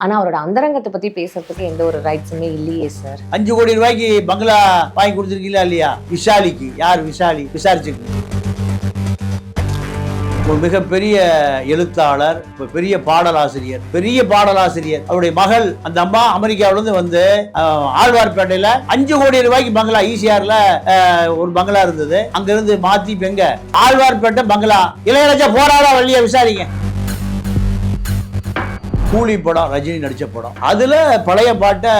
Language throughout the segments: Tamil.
ஆனா அவரோட அந்தரங்கத்தை பத்தி பேசுறதுக்கு எந்த ஒரு ரைட்ஸுமே இல்லையே சார் அஞ்சு கோடி ரூபாய்க்கு பங்களா வாங்கி கொடுத்துருக்கீங்களா இல்லையா? விஷாலிக்கு. யார் விஷாலி? விசாரிச்சுக்கணும் ஒரு மிகப்பெரிய எழுத்தாளர் பெரிய பாடலாசிரியர் பெரிய பாடலாசிரியர். அவருடைய மகள் அந்த அம்மா அமெரிக்காவுல இருந்து வந்து ஆழ்வார்பேட்டையில அஞ்சு கோடி ரூபாய்க்கு பங்களா ஈசிஆர்ல ஒரு பங்களா இருந்தது. அங்க இருந்து மாத்தி பெங்க எங்க? ஆழ்வார்பேட்டை பங்களா. இளையராஜா போராடா வழியா விசாரிங்க. கூலி படம் ரஜினி நடிச்ச படம். அதுல பழைய பாட்டை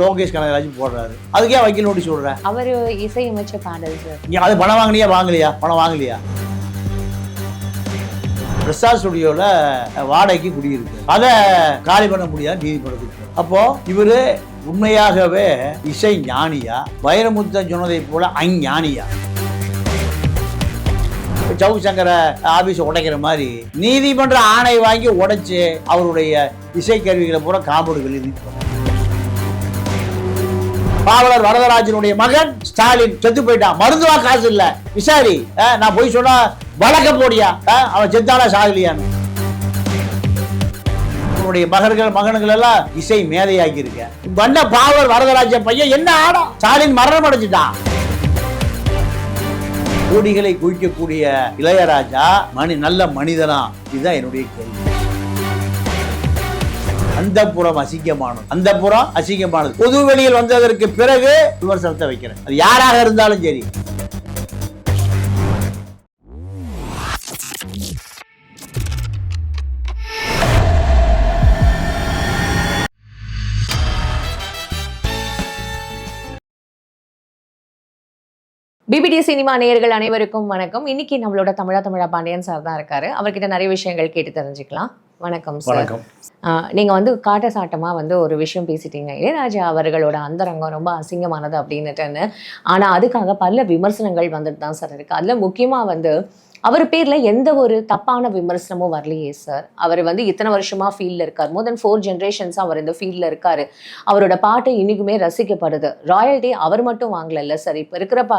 லோகேஷ் கனகராஜ் போடுறாரு. அதுக்கே வக்கீல் நோட்டீஸ் விடுறேன் அவர் இசையமைச்ச பாடல் சார். நீ அது பணம் வாங்கினியா வாங்கலையா? பணம் வாங்கலையா? பிரசாத் ஸ்டுடியோல வாடகைக்கு குடியிருக்கு அதை காலி பண்ண முடியாது நீதிமன்றத்துக்கு அப்போ இவரு உண்மையாகவே இசை ஞானியா? வைரமுத்தன் சொன்னதை போல அஞ்ஞானியா சவுக் சங்கர ஆபீஸ் உடைக்கிற மாதிரி நீதிமன்ற ஆணை வாங்கி உடைச்சு அவருடைய இசைக்கருவிகளை பூரா காம்போடுகள் இருக்கு பாவலர் வரதராஜனுடைய மகன் ஸ்டாலின் செத்து போயிட்டான். மருந்துவா காசு இல்ல. விசாரி. நான் போய் சொன்னா வழக்க போடியா? அவன் செத்தானா சாகலியான்னு. உன்னுடைய மகர்கள் மகன்கள் எல்லாம் இசை மேதையாக்கி இருக்க. வண்ண பாவலர் வரதராஜன் பையன் என்ன ஆடம் ஸ்டாலின் மரணம் அடைஞ்சிட்டான். கோடிகளை குவிக்கக்கூடிய இளையராஜா மணி நல்ல மனிதனா? இதுதான் என்னுடைய கேள்வி. அந்த புறம் அசிங்கமானது. அந்த புறம் அசிங்கமானது. பொது வெளியில் வந்ததற்கு பிறகு விமர்சனத்தை வைக்கிறேன். அது யாராக இருந்தாலும் சரி. பிபிடி சினிமா நேயர்கள் அனைவருக்கும் வணக்கம். இன்னைக்கு நம்மளோட தமிழா தமிழா பாண்டியன் சார் தான் இருக்காரு. அவர்கிட்ட நிறைய விஷயங்கள் கேட்டு தெரிஞ்சுக்கலாம். வணக்கம் சார் வணக்கம். ஆஹ் நீங்க வந்து காட்ட சாட்டமா வந்து ஒரு விஷயம் பேசிட்டீங்க. இளையராஜா அவர்களோட அந்தரங்கம் ரொம்ப அசிங்கமானது அப்படின்னுட்டுன்னு. ஆனா அதுக்காக பல விமர்சனங்கள் வந்துட்டு தான் சார் இருக்கு. அதுல முக்கியமா வந்து அவர் பேர்ல எந்த ஒரு தப்பான விமர்சனமும் வரலையே சார் அவர் வந்து இத்தனை வருஷமா ஃபீல்ட்ல இருக்கார். மோர் தென் ஃபோர் ஜென்ரேஷன்ஸ் அவர் இந்த ஃபீல்ட்ல இருக்காரு. அவரோட பாட்டு இன்னைக்குமே ரசிக்கப்படுது. ராயல்டி அவர் மட்டும் வாங்கல சார் இப்போ இருக்கிற பா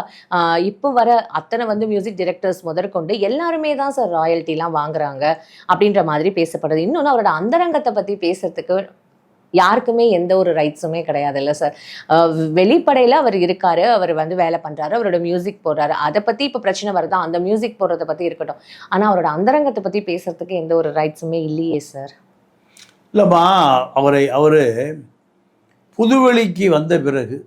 இப்போ வர அத்தனை வந்து மியூசிக் டைரக்டர்ஸ் முதற்கொண்டு எல்லாருமே தான் சார் ராயல்ட்டிலாம் வாங்குறாங்க அப்படின்ற மாதிரி பேசப்படுது. இன்னொன்று அவரோட அந்தரங்கத்தை பற்றி பேசுறதுக்கு யாருக்குமே எந்த ஒரு ரைட்ஸுமே கிடையாது இல்லை சார் வெளிப்படையில் அவர் இருக்காரு அவர் வந்து வேலை பண்ணுறாரு அவரோட மியூசிக் போடுறாரு. அதை பற்றி இப்போ பிரச்சனை வருதா? அந்த மியூசிக் போடுறத பற்றி இருக்கட்டும். ஆனால் அவரோட அந்தரங்கத்தை பற்றி பேசுறதுக்கு எந்த ஒரு ரைட்ஸுமே இல்லையே சார் இல்லைம்மா அவரை அவர் புதுவெளிக்கு வந்த பிறகு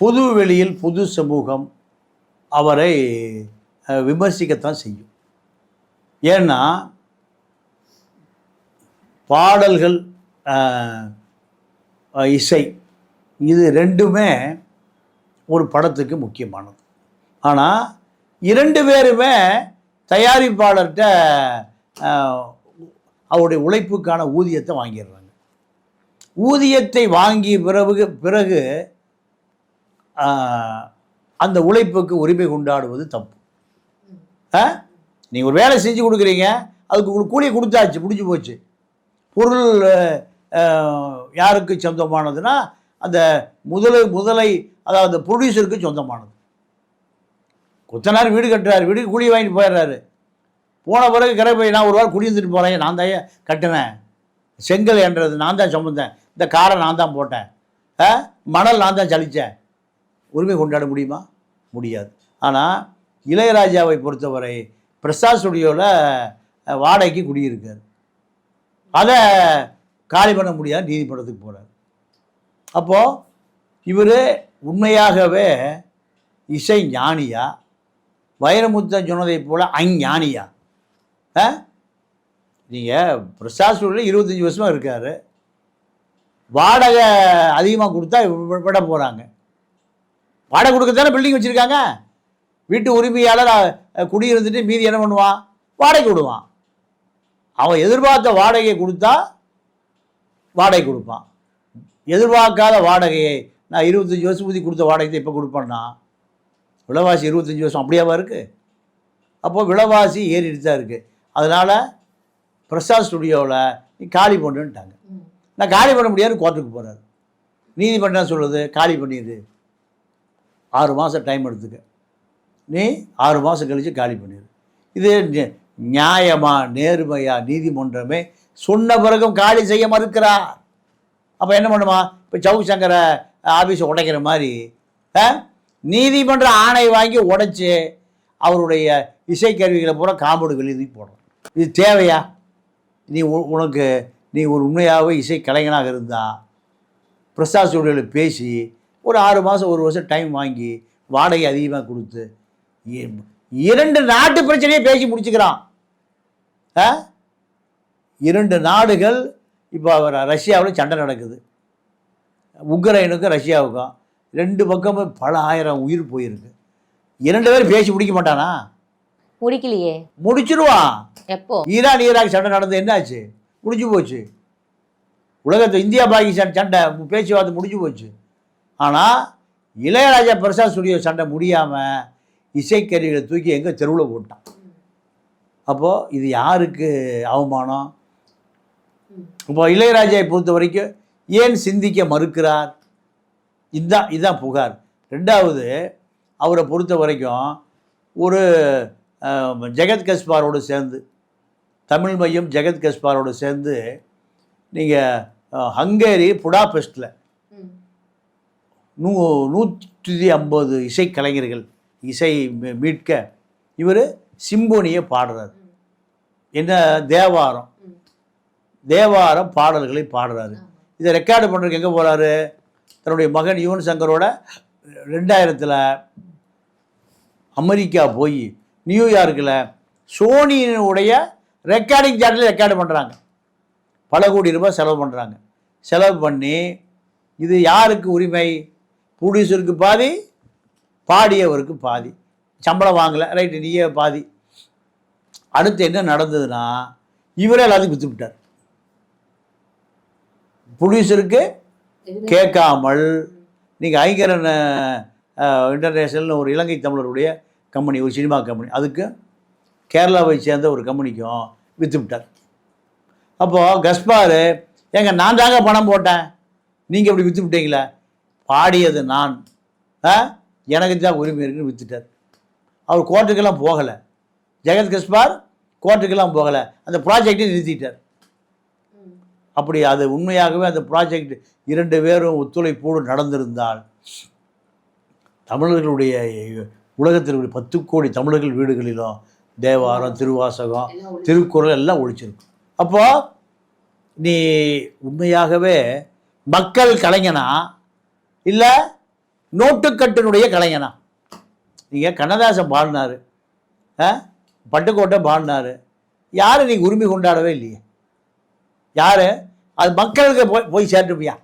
புது வெளியில் புது சமூகம் அவரை விமர்சிக்கத்தான் செய்யும். ஏன்னா பாடல்கள் இசை இது ரெண்டுமே ஒரு படத்துக்கு முக்கியமானது. ஆனால் இரண்டு பேருமே தயாரிப்பாளர்கிட்ட அவருடைய உழைப்புக்கான ஊதியத்தை வாங்கிடுறாங்க. ஊதியத்தை வாங்கிய பிறகு பிறகு அந்த உழைப்புக்கு உரிமை கொண்டாடுவது தப்பு. நீங்கள் ஒரு வேலை செஞ்சு கொடுக்குறீங்க அதுக்கு உங்களுக்கு கூலி கொடுத்தாச்சு முடிஞ்சு போச்சு. பொருள் யாருக்கு சொந்தமானதுன்னா அந்த முதலை முதலை அதாவது ப்ரொடியூசருக்கு சொந்தமானது. கொத்தனார் வீடு கட்டுறாரு வீடு கூலி வாங்கிட்டு போயிடுறாரு. போன பிறகு கிடைப்பை போய் நான் ஒரு வாரம் குடியிருந்துட்டு போகிறேன் நான் தான் கட்டினேன் செங்கல் என்றது நான் தான் சுமந்தேன் இந்த காரை நான் தான் போட்டேன். மணல் நான் தான் சலித்தேன் உரிமை கொண்டாட முடியுமா? முடியாது. ஆனால் இளையராஜாவை பொறுத்தவரை பிரசாத் ஸ்டுடியோவில் வாடகைக்கு குடியிருக்கார். அதை காலி பண்ண முடியாது நீதிமன்றத்துக்கு போகிறார் அப்போது இவர் உண்மையாகவே இசை ஞானியா? வைரமுத்தன் சொன்னதை போல் அஞ்ஞானியா? நீங்கள் பிரசாத் ஸ்டுடியோவில் இருபத்தஞ்சி வருஷமாக இருக்கார். வாடகை அதிகமாக கொடுத்தா விட போகிறாங்க வாடகை கொடுக்கத்தானே பில்டிங் வச்சுருக்காங்க? வீட்டு உரிமையாளர் குடியிருந்துட்டு மீதி என்ன பண்ணுவான்? வாடகை விடுவான். அவன் எதிர்பார்த்த வாடகையை கொடுத்தா வாடகை கொடுப்பான். எதிர்பார்க்காத வாடகையை நான் இருபத்தஞ்சி வருஷம் ஊதி கொடுத்த வாடகை இப்போ கொடுப்பேன்னா? விலைவாசி இருபத்தஞ்சி வருஷம் அப்படியாவா இருக்குது அப்போது விலைவாசி ஏறிட்டு தான் இருக்குது அதனால் பிரசாத் ஸ்டுடியோவில் நீ காலி பண்ணுன்ட்டாங்க. நான் காலி பண்ண முடியாது கோர்ட்டுக்கு போகிறாரு நீதிமன்றம் என்ன சொல்லுது? காலி பண்ணிடு. ஆறு மாதம் டைம் எடுத்துக்க. நீ ஆறு மாதம் கழித்து காலி பண்ணிடு. இது நியாயமாக நியாயமா நேர்மையா நீதிமன்றமே சொன்ன பிறகும் காலி செய்ய மறுக்கிறார். அப்போ என்ன பண்ணுமா? இப்போ சவுக் சங்கரை ஆஃபீஸை உடைக்கிற மாதிரி ஆ? நீதிமன்ற ஆணை வாங்கி உடைச்சி அவருடைய இசைக்கருவிகளை பூரா காம்பவுண்டு வெளியே தூக்கி போடுறோம். இது தேவையா? நீ உ- உனக்கு நீ ஒரு உண்மையாகவே இசை கலைஞனாக இருந்தா பிரசாத் ஸ்டுடியோவில் பேசி ஒரு ஆறு மாதம் ஒரு வருஷம் டைம் வாங்கி வாடகை அதிகமாக கொடுத்து இரண்டு நாட்டு பிரச்சனையை பேசி முடிச்சுக்கிறான். இரண்டு நாடுகள் இப்போ ரஷ்யாவில் சண்டை நடக்குது. உக்ரைனுக்கும் ரஷ்யாவுக்கும். ரெண்டு பக்கமும் பல ஆயிரம் உயிர் போயிருக்கு. இரண்டு பேரும் பேசி முடிக்க மாட்டானா? முடிக்கலையே. முடிச்சிருவான். எப்போ? ஈரான் ஈராக் சண்டை நடந்து என்னாச்சு? முடிஞ்சு போச்சு. உலகத்து இந்தியா பாகிஸ்தான் சண்டை பேச்சுவார்த்தை முடிஞ்சு போச்சு. ஆனால் இளையராஜா பிரசாத் ஸ்டுடியோ சண்டை முடியாமல் இசைக்கருவிகளை தூக்கி எங்கே தெருவில் போட்டான். அப்போது இது யாருக்கு அவமானம்? இப்போ இளையராஜாவை பொறுத்த வரைக்கும் ஏன் சிந்திக்க மறுக்கிறார்? இதுதான் இதுதான் புகார். ரெண்டாவது அவரை பொறுத்த வரைக்கும் ஒரு ஜெகத் கஸ்பாரோடு சேர்ந்து தமிழ் மையம் ஜெகத் கஸ்பாரோடு சேர்ந்து நீங்கள் ஹங்கேரி புடாபெஸ்டில் நூ நூற்றி ஐம்பது இசைக்கலைஞர்கள் இசை மீட்க இவர் சிம்போனியை பாடுறார். என்ன தேவாரம்? தேவாரம் பாடல்களை பாடுறாரு. இதை ரெக்கார்டு பண்ணுறதுக்கு எங்கே போகிறாரு தன்னுடைய மகன் யுவன் சங்கரோட ரெண்டாயிரத்தில் அமெரிக்கா போய் நியூயார்க்கில் சோனியினுடைய ரெக்கார்டிங் சார்ட்டில் ரெக்கார்டு பண்ணுறாங்க பல கோடி ரூபாய் செலவு பண்ணுறாங்க செலவு பண்ணி இது யாருக்கு உரிமை? ப்ரொடியூசருக்கு பாதி பாடியவருக்கு பாதி. சம்பளம் வாங்கலை. ரைட்டு நீயே பாதி. அடுத்து என்ன நடந்ததுன்னா இவரே எல்லாத்தையும் விற்று விட்டார். ப்ரொடியூசருக்கு கேட்காமல் நீங்கள் ஐங்கரன் இன்டர்நேஷனல்னு ஒரு இலங்கை தமிழருடைய கம்பெனி ஒரு சினிமா கம்பெனி அதுக்கு கேரளாவை சேர்ந்த ஒரு கம்பெனிக்கும் விற்று விட்டார். அப்போது கஸ்பார் ஏங்க நான் தாங்க பணம் போட்டேன். நீங்கள் இப்படி விற்று விட்டீங்களே? பாடியது நான். எனக்கு தான் உரிமை இருக்குன்னு விற்றுட்டார் அவர் கோர்ட்டுக்கெல்லாம் போகலை. ஜெகத் கஸ்பார் கோர்ட்டுக்கெல்லாம் போகலை. அந்த ப்ராஜெக்டை நிறுத்திட்டார். அப்படி அது உண்மையாகவே அந்த ப்ராஜெக்ட் இரண்டு பேரும் ஒத்துழைப்போடு நடந்திருந்தால் தமிழர்களுடைய உலகத்தில் உள்ள பத்து கோடி தமிழர்கள் வீடுகளிலும் தேவாரம் திருவாசகம் திருக்குறள் எல்லாம் ஒழிச்சிருக்கும். அப்போ நீ உண்மையாகவே மக்கள் கலைஞனா? இல்லை நோட்டுக்கட்டினுடைய கலைஞனா? நீங்கள் கண்ணதாசன் பாடினார். பட்டுக்கோட்டை பாடினார். யாரும் நீங்கள் உரிமை கொண்டாடவே இல்லையே? யார்? அது மக்களுக்கு போய் போய் சேர்த்துப்பியா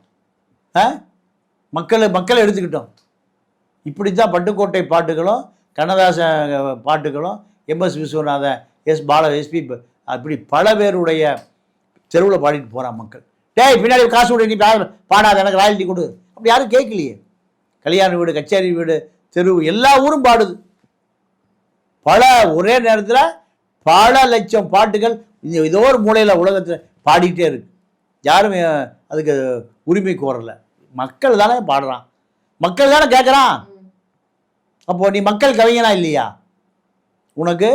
ஆ? மக்களை மக்களை எடுத்துக்கிட்டோம். இப்படி தான் பட்டுக்கோட்டை பாட்டுகளும் Kannadasan பாட்டுகளும் M S Viswanathan S Bala S P அப்படி பல பேருடைய தெருவில் பாடிட்டு போகிறான் மக்கள். டேய் பின்னாடி காசு விட நீ பா- பாடாத எனக்கு ராயல்ட்டி கொடு. அப்படி யாரும் கேட்கலையே. கல்யாண வீடு கச்சேரி வீடு தெரு எல்லா ஊரும் பாடுது. பல ஒரே நேரத்தில் பல லட்சம் பாட்டுகள் இந்த ஏதோ ஒரு மூலையில் உலகத்தில் பாடிக்கிட்டே இருக்கு. யாரும் அதுக்கு உரிமை கோரலை. மக்கள் தானே பாடுறான். மக்கள் தானே கேட்குறான் அப்போ நீ மக்கள் கவிஞனா இல்லையா? உனக்கு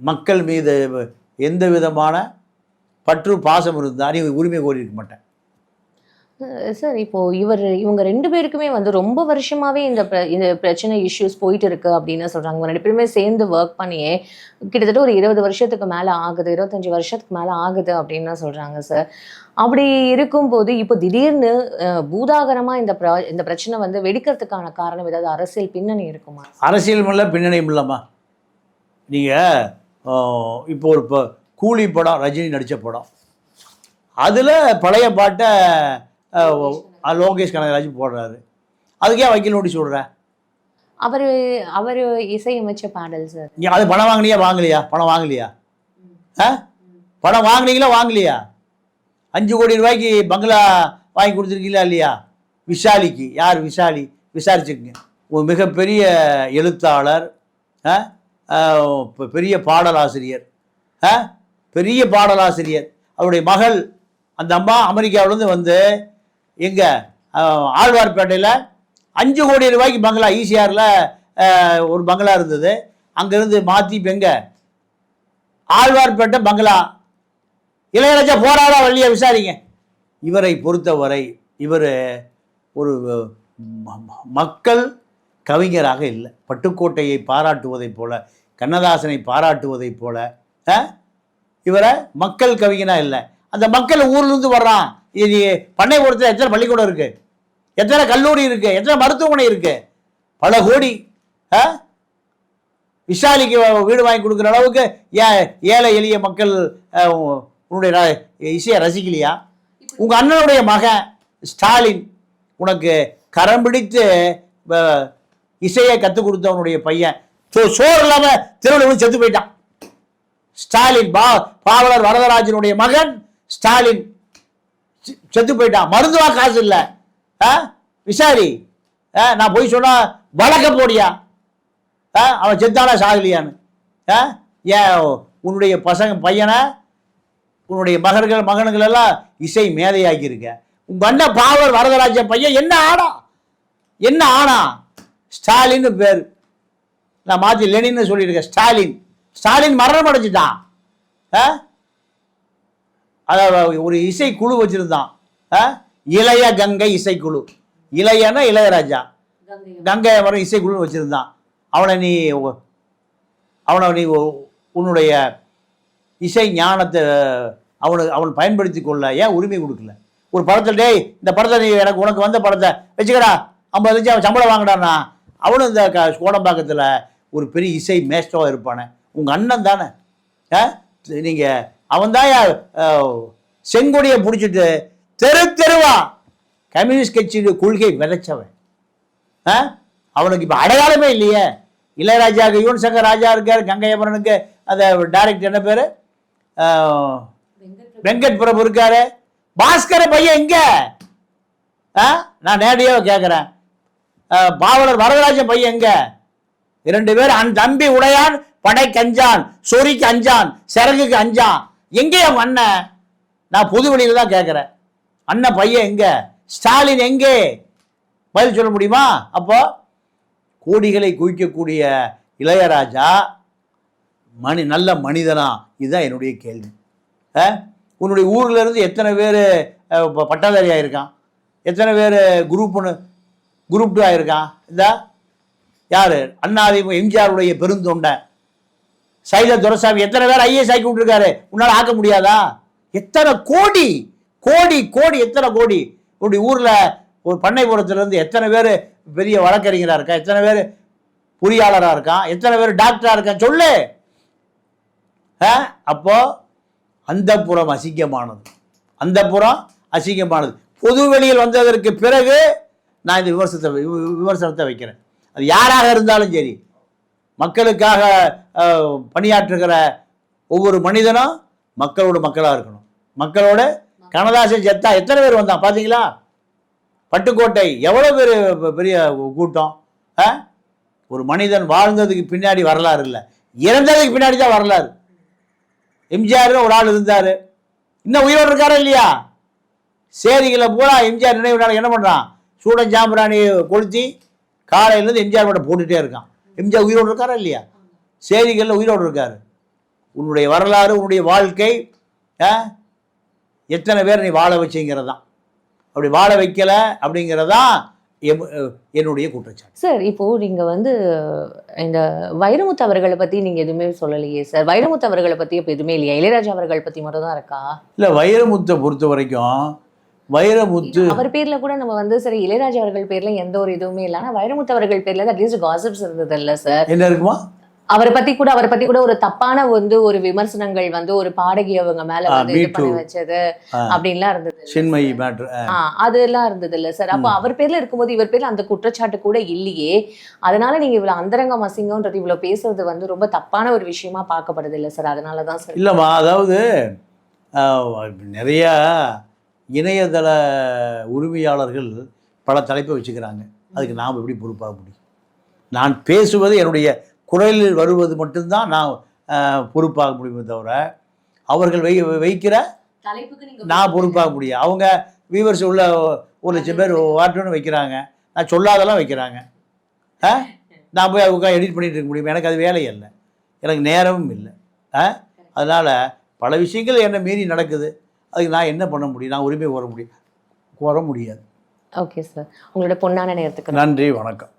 மக்கள் மீது எந்த விதமான பற்று பாசம் இருந்தால் நீ உரிமை கோரி இருக்க மாட்டேன் சார் இப்போ இவர் இவங்க ரெண்டு பேருக்குமே வந்து ரொம்ப வருஷமாவே இந்த பிர- இந்த பிரச்சனை இஷ்யூஸ் போயிட்டு இருக்கு அப்படின்னு சொல்றாங்க. இவங்க ரெண்டு பேருமே சேர்ந்து ஒர்க் பண்ணியே கிட்டத்தட்ட ஒரு இருபது வருஷத்துக்கு மேல ஆகுது இருபத்தஞ்சு வருஷத்துக்கு மேல ஆகுது அப்படின்னு சொல்றாங்க சார் அப்படி இருக்கும்போது இப்போ திடீர்னு பூதாகரமாக பூதாகரமா இந்த பிர- இந்த பிரச்சனை வந்து வெடிக்கிறதுக்கான காரணம் ஏதாவது அரசியல் பின்னணி இருக்குமா? அரசியல் இல்லை பின்னணியும் இல்லைம்மா. நீங்கள் இப்போ ஒரு கூலி படம் ரஜினி நடித்த படம். அதில் பழைய பாட்டை லோகேஷ் கனகராஜ் போடுறாரு. அதுக்கே வக்கீல் நோட்டீஸ் விடுற அவர் அவர் இசையமைச்ச பாடல் சார். நீ அது பணம் வாங்கினியா வாங்கலையா? பணம் வாங்கலையா? ஆ? பணம் வாங்குனீங்களா வாங்கலையா? அஞ்சு கோடி ரூபாய்க்கு பங்களா வாங்கி கொடுத்துருக்கீங்களா இல்லையா? விஷாலிக்கு. யார் விஷாலி? விசாரிச்சுக்குங்க. ஒரு மிகப்பெரிய எழுத்தாளர் பெரிய பாடலாசிரியர்? பெரிய பாடலாசிரியர். அவருடைய மகள் அந்த அம்மா அமெரிக்காவிலேருந்து வந்து எங்கே ஆழ்வார்பேட்டையில் அஞ்சு கோடி ரூபாய்க்கு பங்களா ஈசிஆரில் ஒரு பங்களா இருந்தது. அங்கேருந்து மாற்றி இப்போ எங்கே? ஆழ்வார்பேட்டை பங்களா. இளையராஜா போராடா வள்ளியை விசாரிங்க. இவரை பொறுத்தவரை இவர் ஒரு மக்கள் கவிஞராக இல்லை. பட்டுக்கோட்டையை பாராட்டுவதைப் போல கண்ணதாசனை பாராட்டுவதைப் போல இவரை மக்கள் கவிஞனாக இல்லை. அந்த மக்கள் ஊர்லேருந்து வர்றான். இது பண்ணைபுரத்தில் எத்தனை பள்ளிக்கூடம் இருக்குது எத்தனை கல்லூரி இருக்குது எத்தனை மருத்துவமனை இருக்குது பல கோடி ஆ? விஷாலிக்கு வீடு வாங்கி கொடுக்குற அளவுக்கு ஏன் ஏழை எளிய மக்கள் உன்னுடைய ர- இசையை ரசிக்கலையா? உங்கள் அண்ணனுடைய மகன் ஸ்டாலின் உனக்கு கரம் பிடித்து இசையை கற்றுக் கொடுத்தவனுடைய பையன். ஸோ சோறு இல்லாமல் திருவள்ளுவர் செத்து போயிட்டான். ஸ்டாலின் பா பாவலர் வரதராஜனுடைய மகன் ஸ்டாலின். செத்து போயிட்டான் மருந்துவா காசு இல்லை. ஆ? விசாரி. ஆ நான் போய் சொன்னால் வழக்க போடியா? ஆ அவன் செத்தானா சாகலியான்னு. ஆ? ஏன் உன்னுடைய பசங்க பையனை உன்னுடைய மகன்கள் மகன்கள் எல்லாம் இசை மேதையாக்கியிருக்க. உங்கள் அண்ணன் பாவர் வரதராஜ பையன் என்ன ஆனா? என்ன ஆனா? ஸ்டாலின்னு பேர். நான் மாற்றி லெனின்னு சொல்லியிருக்கேன் ஸ்டாலின். ஸ்டாலின் மரணம் அடைஞ்சிட்டான். ஆ? அதாவது ஒரு இசைக்குழு வச்சிருந்தான்? இளைய கங்கை இசைக்குழு. இளையனா இளையராஜா. கங்கை மரம் இசைக்குழு வச்சிருந்தான். அவனை நீ அவனை நீ உன்னுடைய இசை ஞானத்தை அவனுக்கு அவன் பயன்படுத்தி கொள்ள ஏன் உரிமை கொடுக்கல? ஒரு படத்தில் டேய் இந்த படத்தை நீ எனக்கு உனக்கு வந்த படத்தை வச்சுக்கடா. ஐம்பது லட்சம் அவன் சம்பளம் வாங்கடானா அவனும் இந்த க கோடம்பாக்கத்தில் ஒரு பெரிய இசை மேஸ்டராக இருப்பானே. உங்கள் அண்ணன் தானே. நீங்கள் அவன் தான் செங்கொடியை பிடிச்சிட்டு தெரு தெருவா கம்யூனிஸ்ட் கட்சியுடைய கொள்கை விதைச்சவன். ஆ அவனுக்கு இப்போ அடையாளமே இல்லையே. இளையராஜாவுக்கு யுவன் சங்கர் ராஜா இருக்கார் கங்கையபரனுக்கு அந்த டைரக்டர் என்ன பேர்? வெங்கட் பிரபு இருக்காரு. பாஸ்கர பையன் எங்க? ஆ நான் நேரடியாக கேட்குறேன் பாவலர் வரதராஜன் பையன் எங்க? இரண்டு பேர் அன் தம்பி உடையான் படை கஞ்சான் சொறிக்கு அஞ்சான் சிறகுக்கு அஞ்சான். எங்கே அண்ணன்? நான் பொது வழியில் தான் கேட்குறேன். அண்ணன் பையன் எங்கே? ஸ்டாலின் எங்கே? பதில் சொல்ல முடியுமா? அப்போ கோடிகளை குவிக்கக்கூடிய இளையராஜா மனி நல்ல மனிதனா? இதுதான் என்னுடைய கேள்வி. ஆ? உன்னுடைய ஊரில் இருந்து எத்தனை பேர் பட்டாதாரி ஆகிருக்கான் எத்தனை பேர் குரூப் ஒன்று குரூப் டூ ஆகிருக்கான் இந்த யார்? அண்ணாதிமுக எம்ஜிஆருடைய பெருந்தொண்டை. சைத துரசாமி எத்தனை பேர் ஐஏஎஸ் ஆக்கி விட்டுருக்காரு? உன்னால் ஆக்க முடியாதா? எத்தனை கோடி? கோடி கோடி எத்தனை கோடி? உன்னுடைய ஊரில் ஒரு பண்ணைபுரத்துலேருந்து எத்தனை பேர் பெரிய வழக்கறிஞராக இருக்கா? எத்தனை பேர் பொறியாளராக இருக்கான் எத்தனை பேர் டாக்டராக இருக்கான் சொல்லு. ஆ? அப்போ அந்த புறம் அசிங்கமானது. அந்த புறம் அசிங்கமானது. பொது வெளியில் வந்ததற்கு பிறகு நான் இந்த விமர்சனத்தை விமர்சனத்தை வைக்கிறேன். அது யாராக இருந்தாலும் சரி. மக்களுக்காக பணியாற்றுகிற ஒவ்வொரு மனிதனும் மக்களோட மக்களாக இருக்கணும். மக்களோட கனதாசன் செத்தா எத்தனை பேர் வந்தான்? பார்த்தீங்களா பட்டுக்கோட்டை எவ்வளோ பேர் பெரிய கூட்டம் ஆ? ஒரு மனிதன் வாழ்ந்ததுக்கு பின்னாடி வரலாறு இல்லை. இறந்ததுக்கு பின்னாடி தான் வரலாறு. எம்ஜிஆர் ஒரு ஆள் இருந்தார். இன்னும் உயிரோடு இருக்காரா இல்லையா? சேரிகளை பூரா எம்ஜிஆர் நினைவு நாள் என்ன பண்ணுறான் சூடன் சாம்பிராணி கொளுத்தி காலையிலேருந்து எம்ஜிஆர் மட்டும் போட்டுகிட்டே இருக்கான். எம்ஜிஆர் உயிரோடு இருக்காரா இல்லையா? சேரிகளில் உயிரோடு இருக்காரு. உன்னுடைய வரலாறு உன்னுடைய வாழ்க்கை எத்தனை பேர் நீ வாழ வச்சுங்கிறது தான் அப்படி வாழ வைக்கல அப்படிங்கிறதான் என்னுடைய குற்றச்சாட்டு. சார் இப்போ நீங்க வந்து இந்த வைரமுத்து அவர்களை பத்தி நீங்க எதுவுமே சொல்லலையே சார். வைரமுத்து அவர்களை பத்தி இப்ப எதுவுமே இல்லையா? இளையராஜா அவர்கள் பத்தி மட்டும் தான் இருக்கா? இல்லை வைரமுத்தை பொறுத்த வரைக்கும் வைரமுத்து. அவர் பேர்ல கூட நம்ம வந்து சரி இளையராஜா அவர்கள் பேர்ல எந்த ஒரு இதுவுமே இல்லை. ஆனா வைரமுத்து அவர்கள் பேர்ல அட்லீஸ்ட் காசிப்ஸ் இருந்தது இல்ல சார் என்ன இருக்குமா? அவரை பத்தி கூட அவரை பத்தி கூட ஒரு தப்பான வந்து ஒரு விமர்சனங்கள் வந்து ஒரு பாடகி அவங்க மேல வந்து இது பண்ணி. வச்சது. அப்படின்லாம் இருந்தது சின்மயி மேட்ரு அதெல்லாம் இருந்தது இல்ல சார் அப்போ அவர் பேர்ல இருக்கும்போது இவர் பேர்ல அந்த குற்றச்சாட்டு கூட இல்லையே. அதனால நீங்க இவ்வளவு அந்தரங்கம் அசிங்கம்ன்றது இவ்வளவு பேசுறது வந்து ரொம்ப தப்பான ஒரு விஷயமா பார்க்கப்படுது இல்ல சார் அதனாலதான் சார் இல்லைம்மா அதாவது நிறைய இணையதள உரிமையாளர்கள் பல தலைப்பை வச்சுக்கிறாங்க. அதுக்கு நாம் எப்படி பொறுப்பாக முடியும்? நான் பேசுவது என்னுடைய குரலில் வருவது மட்டும்தான் நான் பொறுப்பாக முடியுமே தவிர அவர்கள் வை வைக்கிற நான் பொறுப்பாக முடியும். அவங்க வியூவர்ஸ் உள்ள ஒரு லட்சம் பேர் வாட்டணும்னு வைக்கிறாங்க. நான் சொல்லாதெல்லாம் வைக்கிறாங்க. ஆ நான் போய் அவங்க எடிட் பண்ணிட்டு இருக்க முடியும்? எனக்கு அது வேலை இல்லை எனக்கு நேரமும் இல்லை. ஆ அதனால் பல விஷயங்கள் என்னை மீறி நடக்குது. அதுக்கு நான் என்ன பண்ண முடியும்? நான் உரிமை கோர முடியும். கோர முடியாது. ஓகே சார் உங்களோட பொன்னான நேரத்துக்கு நன்றி வணக்கம்.